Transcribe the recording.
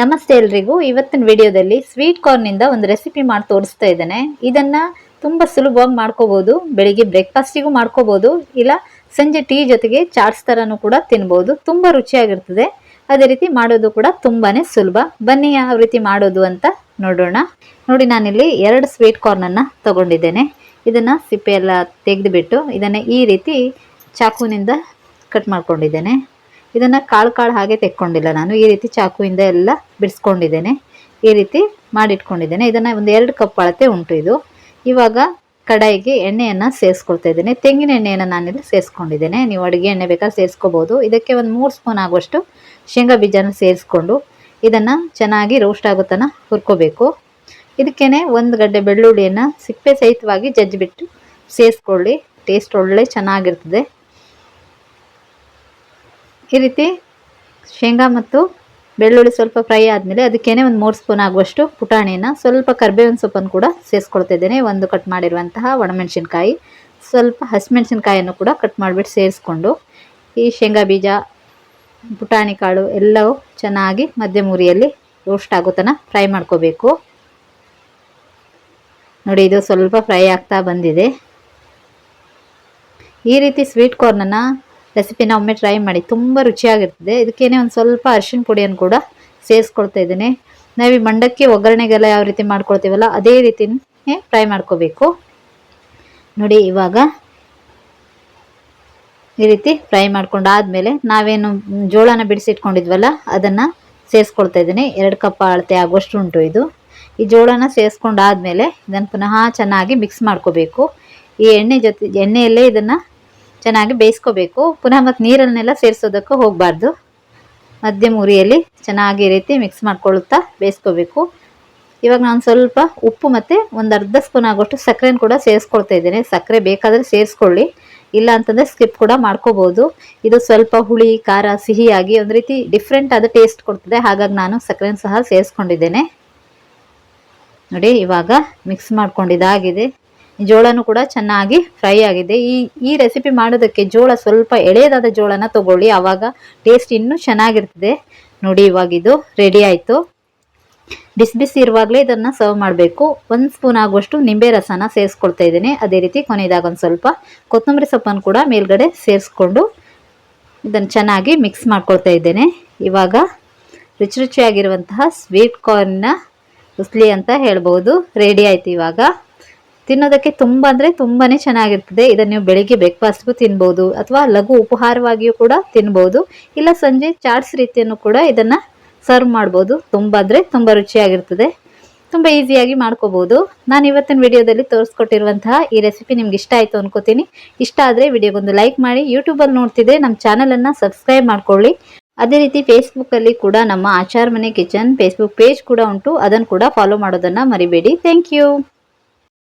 ನಮಸ್ತೆ ಎಲ್ರಿಗೂ. ಇವತ್ತಿನ ವಿಡಿಯೋದಲ್ಲಿ ಸ್ವೀಟ್ ಕಾರ್ನಿಂದ ಒಂದು ರೆಸಿಪಿ ಮಾಡಿ ತೋರಿಸ್ತಾ ಇದ್ದೇನೆ. ಇದನ್ನ ತುಂಬ ಸುಲಭವಾಗಿ ಮಾಡ್ಕೋಬಹುದು ಬೆಳಿಗ್ಗೆ ಬ್ರೇಕ್ಫಾಸ್ಟಿಗೂ ಮಾಡ್ಕೋಬಹುದು ಇಲ್ಲ, ಸಂಜೆ ಟೀ ಜೊತೆಗೆ ಚಾಟ್ಸ್ ಥರನೂ ಕೂಡ ತಿನ್ಬೋದು. ತುಂಬ ರುಚಿಯಾಗಿರ್ತದೆ. ಅದೇ ರೀತಿ ಮಾಡೋದು ಕೂಡ ತುಂಬಾನೇ ಸುಲಭ. ಬನ್ನಿ ಯಾವ ರೀತಿ ಮಾಡೋದು ಅಂತ ನೋಡೋಣ. ನೋಡಿ, ನಾನಿಲ್ಲಿ ಎರಡು ಸ್ವೀಟ್ ಕಾರ್ನನ್ನು ತಗೊಂಡಿದ್ದೇನೆ. ಇದನ್ನು ಸಿಪ್ಪೆ ಎಲ್ಲ ತೆಗೆದುಬಿಟ್ಟು ಇದನ್ನು ಈ ರೀತಿ ಚಾಕುವಿನಿಂದ ಕಟ್ ಮಾಡ್ಕೊಂಡಿದ್ದೇನೆ. ಇದನ್ನು ಕಾಳು ಕಾಳು ಹಾಗೆ ತೆಕ್ಕೊಂಡಿಲ್ಲ ನಾನು. ಈ ರೀತಿ ಚಾಕುವಿಂದ ಎಲ್ಲ ಬಿಡಿಸ್ಕೊಂಡಿದ್ದೇನೆ. ಈ ರೀತಿ ಮಾಡಿಟ್ಕೊಂಡಿದ್ದೇನೆ. ಇದನ್ನು ಒಂದು ಎರಡು ಕಪ್ ಅಳತೆ ಉಂಟು ಇದು. ಇವಾಗ ಕಡಾಯಿಗೆ ಎಣ್ಣೆಯನ್ನು ಸೇರಿಸ್ಕೊಳ್ತಾ ಇದ್ದೇನೆ. ತೆಂಗಿನ ಎಣ್ಣೆಯನ್ನು ನಾನಿಲ್ಲಿ ಸೇರಿಸ್ಕೊಂಡಿದ್ದೇನೆ. ನೀವು ಅಡುಗೆ ಎಣ್ಣೆ ಬೇಕಾದ್ರೆ ಸೇರಿಸ್ಕೋಬೋದು. ಇದಕ್ಕೆ ಒಂದು ಮೂರು ಸ್ಪೂನ್ ಆಗುವಷ್ಟು ಶೇಂಗಾ ಬೀಜನ ಸೇರಿಸ್ಕೊಂಡು ಇದನ್ನು ಚೆನ್ನಾಗಿ ರೋಸ್ಟ್ ಆಗೋ ಹುರ್ಕೋಬೇಕು. ಇದಕ್ಕೇನೆ ಒಂದು ಗಡ್ಡೆ ಬೆಳ್ಳುಳ್ಳಿಯನ್ನು ಸಿಪ್ಪೆ ಸಹಿತವಾಗಿ ಜಜ್ಜಿಬಿಟ್ಟು ಸೇರಿಸ್ಕೊಳ್ಳಿ. ಟೇಸ್ಟ್ ಒಳ್ಳೆ ಚೆನ್ನಾಗಿರ್ತದೆ. ಈ ರೀತಿ ಶೇಂಗಾ ಮತ್ತು ಬೆಳ್ಳುಳ್ಳಿ ಸ್ವಲ್ಪ ಫ್ರೈ ಆದಮೇಲೆ ಅದಕ್ಕೇನೆ ಒಂದು ಮೂರು ಸ್ಪೂನ್ ಆಗುವಷ್ಟು ಪುಟಾಣಿನ ಸ್ವಲ್ಪ ಕರ್ಬೇವಿನ ಸೊಪ್ಪನ್ನು ಕೂಡ ಸೇರಿಸ್ಕೊಳ್ತಿದ್ದೇನೆ ಒಂದು ಕಟ್ ಮಾಡಿರುವಂತಹ ಒಣಮೆಣಸಿನ್ಕಾಯಿ, ಸ್ವಲ್ಪ ಹಸಿಮೆಣಸಿನ್ಕಾಯನ್ನು ಕೂಡ ಕಟ್ ಮಾಡಿಬಿಟ್ಟು ಸೇರಿಸ್ಕೊಂಡು ಈ ಶೇಂಗಾ ಬೀಜ, ಪುಟಾಣಿ ಕಾಳು ಎಲ್ಲವೂ ಚೆನ್ನಾಗಿ ಮಧ್ಯಮ ಉರಿಯಲ್ಲಿ ರೋಸ್ಟ್ ಆಗೋ ತನಕ ಫ್ರೈ ಮಾಡ್ಕೋಬೇಕು. ನೋಡಿ, ಇದು ಸ್ವಲ್ಪ ಫ್ರೈ ಆಗ್ತಾ ಬಂದಿದೆ. ಈ ರೀತಿ ಸ್ವೀಟ್ ಕಾರ್ನನ್ನು ರೆಸಿಪಿನ ಒಮ್ಮೆ ಟ್ರೈ ಮಾಡಿ. ತುಂಬ ರುಚಿಯಾಗಿರ್ತದೆ. ಇದಕ್ಕೇನೆ ಒಂದು ಸ್ವಲ್ಪ ಅರಿಶಿನ ಪುಡಿಯನ್ನು ಕೂಡ ಸೇರಿಸ್ಕೊಳ್ತಾ ಇದ್ದೀನಿ. ನಾವು ಈ ಮಂಡಕ್ಕಿ ಒಗ್ಗರಣೆಗೆಲ್ಲ ಯಾವ ರೀತಿ ಮಾಡ್ಕೊಳ್ತೀವಲ್ಲ, ಅದೇ ರೀತಿನೇ ಫ್ರೈ ಮಾಡ್ಕೋಬೇಕು. ನೋಡಿ, ಇವಾಗ ಈ ರೀತಿ ಫ್ರೈ ಮಾಡ್ಕೊಂಡಾದ್ಮೇಲೆ ನಾವೇನು ಜೋಳನ ಬಿಡಿಸಿಟ್ಕೊಂಡಿದ್ವಲ್ಲ, ಅದನ್ನು ಸೇರಿಸ್ಕೊಳ್ತಾ ಇದ್ದೀನಿ. ಎರಡು ಕಪ್ ಅಳತೆ ಆಗುವಷ್ಟು ಉಂಟು ಇದು. ಈ ಜೋಳನ ಸೇರಿಸ್ಕೊಂಡಾದ್ಮೇಲೆ ಇದನ್ನು ಪುನಃ ಚೆನ್ನಾಗಿ ಮಿಕ್ಸ್ ಮಾಡ್ಕೋಬೇಕು. ಈ ಎಣ್ಣೆ ಜೊತೆ, ಎಣ್ಣೆಯಲ್ಲೇ ಇದನ್ನು ಚೆನ್ನಾಗಿ ಬೇಯಿಸ್ಕೋಬೇಕು. ಪುನಃ ಮತ್ತು ನೀರನ್ನೆಲ್ಲ ಸೇರಿಸೋದಕ್ಕೆ ಹೋಗಬಾರ್ದು. ಮಧ್ಯಮ ಉರಿಯಲ್ಲಿ ಚೆನ್ನಾಗಿ ರೀತಿ ಮಿಕ್ಸ್ ಮಾಡ್ಕೊಳ್ತಾ ಬೇಯಿಸ್ಕೋಬೇಕು. ಇವಾಗ ನಾನು ಸ್ವಲ್ಪ ಉಪ್ಪು ಮತ್ತು ಒಂದು ಅರ್ಧ ಸ್ಪೂನ್ ಆಗೋಷ್ಟು ಸಕ್ಕರೆನ ಕೂಡ ಸೇರಿಸ್ಕೊಳ್ತಾ ಇದ್ದೇನೆ. ಸಕ್ಕರೆ ಬೇಕಾದರೆ ಸೇರಿಸ್ಕೊಳ್ಳಿ. ಇಲ್ಲ ಅಂತಂದರೆ ಸ್ಕಿಪ್ ಕೂಡ ಮಾಡ್ಕೋಬೋದು. ಇದು ಸ್ವಲ್ಪ ಹುಳಿ, ಖಾರ, ಸಿಹಿಯಾಗಿ ಒಂದು ರೀತಿ ಡಿಫ್ರೆಂಟ್ ಆದ ಟೇಸ್ಟ್ ಕೊಡ್ತದೆ. ಹಾಗಾಗಿ ನಾನು ಸಕ್ಕರೆನ ಸಹ ಸೇರಿಸ್ಕೊಂಡಿದ್ದೇನೆ. ನೋಡಿ ಇವಾಗ ಮಿಕ್ಸ್ ಮಾಡ್ಕೊಂಡಿದ್ದಾಗಿದೆ. ಜೋಳನೂ ಕೂಡ ಚೆನ್ನಾಗಿ ಫ್ರೈ ಆಗಿದೆ. ಈ ಈ ರೆಸಿಪಿ ಮಾಡೋದಕ್ಕೆ ಜೋಳ ಸ್ವಲ್ಪ ಎಳೆಯದಾದ ಜೋಳನ ತಗೊಳ್ಳಿ. ಆವಾಗ ಟೇಸ್ಟ್ ಇನ್ನೂ ಚೆನ್ನಾಗಿರ್ತದೆ. ನೋಡಿ, ಇವಾಗ ಇದು ರೆಡಿ ಆಯಿತು. ಬಿಸಿ ಬಿಸಿ ಇರುವಾಗಲೇ ಇದನ್ನು ಸರ್ವ್ ಮಾಡಬೇಕು. ಒಂದು ಸ್ಪೂನ್ ಆಗುವಷ್ಟು ನಿಂಬೆ ರಸನ ಸೇರಿಸ್ಕೊಳ್ತಾ ಇದ್ದೀನಿ. ಅದೇ ರೀತಿ ಕೊನೆಯದಾಗ ಒಂದು ಸ್ವಲ್ಪ ಕೊತ್ತಂಬರಿ ಸೊಪ್ಪನ್ನು ಕೂಡ ಮೇಲ್ಗಡೆ ಸೇರಿಸ್ಕೊಂಡು ಇದನ್ನು ಚೆನ್ನಾಗಿ ಮಿಕ್ಸ್ ಮಾಡ್ಕೊಳ್ತಾ ಇದ್ದೇನೆ. ಇವಾಗ ರುಚಿ ರುಚಿಯಾಗಿರುವಂತಹ ಸ್ವೀಟ್ ಕಾರ್ನ್ನ ಉಸ್ಲಿ ಅಂತ ಹೇಳ್ಬೋದು. ರೆಡಿ ಆಯಿತು ಇವಾಗ. ತಿನ್ನೋದಕ್ಕೆ ತುಂಬ ಅಂದರೆ ತುಂಬಾ ಚೆನ್ನಾಗಿರ್ತದೆ. ಇದನ್ನು ನೀವು ಬೆಳಿಗ್ಗೆ ಬ್ರೇಕ್ಫಾಸ್ಟ್ಗೂ ತಿನ್ಬೋದು ಅಥವಾ ಲಘು ಉಪಹಾರವಾಗಿಯೂ ಕೂಡ ತಿನ್ಬೋದು. ಇಲ್ಲ ಸಂಜೆ ಚಾಟ್ಸ್ ರೀತಿಯನ್ನು ಕೂಡ ಇದನ್ನು ಸರ್ವ್ ಮಾಡ್ಬೋದು. ತುಂಬ ಅಂದರೆ ತುಂಬ ರುಚಿಯಾಗಿರ್ತದೆ. ತುಂಬ ಈಸಿಯಾಗಿ ಮಾಡ್ಕೋಬೋದು. ನಾನು ಇವತ್ತಿನ ವಿಡಿಯೋದಲ್ಲಿ ತೋರಿಸ್ಕೊಟ್ಟಿರುವಂತಹ ಈ ರೆಸಿಪಿ ನಿಮ್ಗೆ ಇಷ್ಟ ಆಯಿತು ಅನ್ಕೋತೀನಿ. ಇಷ್ಟ ಆದರೆ ವಿಡಿಯೋಗೊಂದು ಲೈಕ್ ಮಾಡಿ. ಯೂಟ್ಯೂಬಲ್ಲಿ ನೋಡ್ತಿದ್ರೆ ನಮ್ಮ ಚಾನಲನ್ನು ಸಬ್ಸ್ಕ್ರೈಬ್ ಮಾಡ್ಕೊಳ್ಳಿ. ಅದೇ ರೀತಿ ಫೇಸ್ಬುಕ್ಕಲ್ಲಿ ಕೂಡ ನಮ್ಮ ಆಚಾರ ಮನೆ ಕಿಚನ್ ಫೇಸ್ಬುಕ್ ಪೇಜ್ ಕೂಡ ಉಂಟು. ಅದನ್ನು ಕೂಡ ಫಾಲೋ ಮಾಡೋದನ್ನು ಮರಿಬೇಡಿ. Thank you.